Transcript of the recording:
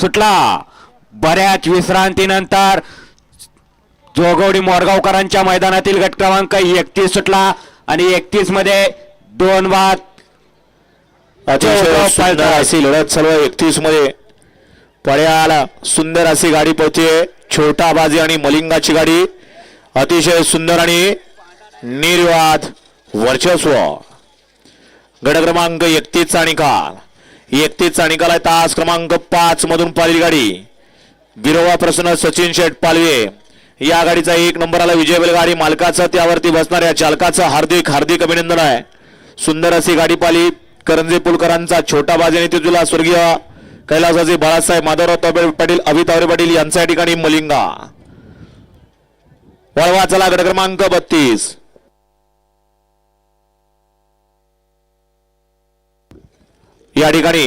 सुटला. बऱ्याच विश्रांतीनंतर जोगवडी मोरगावकरांच्या मैदानातील गट क्रमांक एकतीस सुटला आणि एकतीसमध्ये दोन बाद. अशी लढत सर्व एकतीसमध्ये पळ्याला. सुंदर अशी गाडी पळते छोटा बाजी आणि मलिंगाची गाडी. अतिशय सुंदर आणि निर्वाद वर्चस्व. गड क्रमांक एकतीसचा निकाल. एकतीसचा निकाल आहे तास क्रमांक पाच मधून पाहिली गाडी. गिरोवा प्रसन्न सचिन शेठ पालवे. या गाडीचा एक नंबरला विजय बैलगाडी. मालकाचं त्यावरती बसणाऱ्या चालकाचं हार्दिक हार्दिक अभिनंदन आहे. सुंदर अशी गाडी पाली करंजे पुलकरांचा छोटा बाजीने तुला स्वर्गीय कैलासाचे बाळासाहेब माधवराव पाटील अभितावरे पाटील यांच्या ठिकाणी मलिंगा. वळवा चला गट क्रमांक बत्तीस. या ठिकाणी